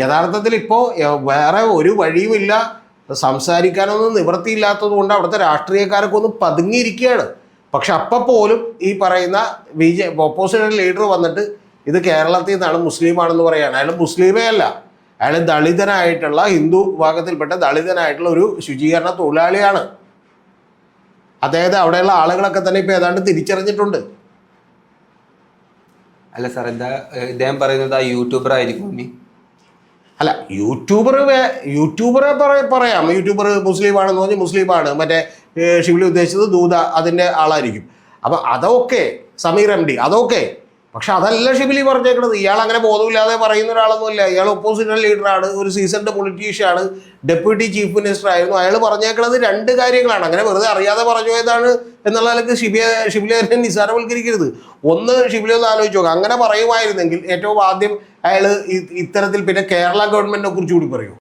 യഥാർത്ഥത്തിൽ ഇപ്പോൾ വേറെ ഒരു വഴിയുമില്ല. സംസാരിക്കാനൊന്നും നിവൃത്തിയില്ലാത്തത് കൊണ്ട് അവിടുത്തെ രാഷ്ട്രീയക്കാരൊക്കെ ഒന്ന് പതുങ്ങിയിരിക്കുകയാണ്. പക്ഷെ അപ്പം പോലും ഈ പറയുന്ന ബി ജെ ഓപ്പോസിഷൻ ലീഡർ വന്നിട്ട് ഇത് കേരളത്തിൽ നിന്നാണ് മുസ്ലിമാണെന്ന് പറയുകയാണ്. അയാൾ മുസ്ലിമേ അല്ല. അയാൾ ദളിതനായിട്ടുള്ള ഹിന്ദു വിഭാഗത്തിൽപ്പെട്ട ദളിതനായിട്ടുള്ള ഒരു ശുചീകരണ തൊഴിലാളിയാണ്. അദ്ദേഹത്തെ അവിടെയുള്ള ആളുകളൊക്കെ തന്നെ ഇപ്പോൾ ഏതാണ്ട് തിരിച്ചറിഞ്ഞിട്ടുണ്ട്. അല്ല സാർ എന്താ ഇദ്ദേഹം പറയുന്നത് ആ യൂട്യൂബർ ആയിരിക്കും അല്ല യൂട്യൂബർ യൂട്യൂബറെ പറ- പറയാം യൂട്യൂബർ മുസ്ലിമാണെന്ന് പറഞ്ഞ് മുസ്ലിമാണ്. മറ്റേ ഷിബിലി ഉദ്ദേശിച്ചത് ദൂത അതിന്റെ ആളായിരിക്കും. അപ്പം അതൊക്കെ സമീർ എം ഡി അതൊക്കെ പക്ഷെ അതല്ല ഷിബിലി പറഞ്ഞേക്കുന്നത് ഇയാൾ അങ്ങനെ ബോധമില്ലാതെ പറയുന്ന ഒരാളൊന്നുമല്ല. ഇയാൾ ഒപ്പോസിഷൻ ലീഡറാണ് ഒരു സീസൺഡ് പൊളിറ്റീഷ്യനാണ് ഡെപ്യൂട്ടി ചീഫ് മിനിസ്റ്റർ ആയിരുന്നു. അയാൾ പറഞ്ഞേക്കുന്നത് രണ്ട് കാര്യങ്ങളാണ്. അങ്ങനെ വെറുതെ അറിയാതെ പറഞ്ഞു പോയതാണ് എന്നുള്ള നിലയ്ക്ക് ഷിബിയ തന്നെ നിസ്സാരവൽക്കരിക്കരുത്. ഒന്ന് ഷിബിലി ഒന്ന് ആലോചിച്ച് നോക്കുക അങ്ങനെ പറയുമായിരുന്നെങ്കിൽ ഏറ്റവും ആദ്യം അയാൾ ഇത്തരത്തിൽ പിന്നെ കേരള ഗവൺമെന്റിനെ കുറിച്ച് കൂടി പറയൂ.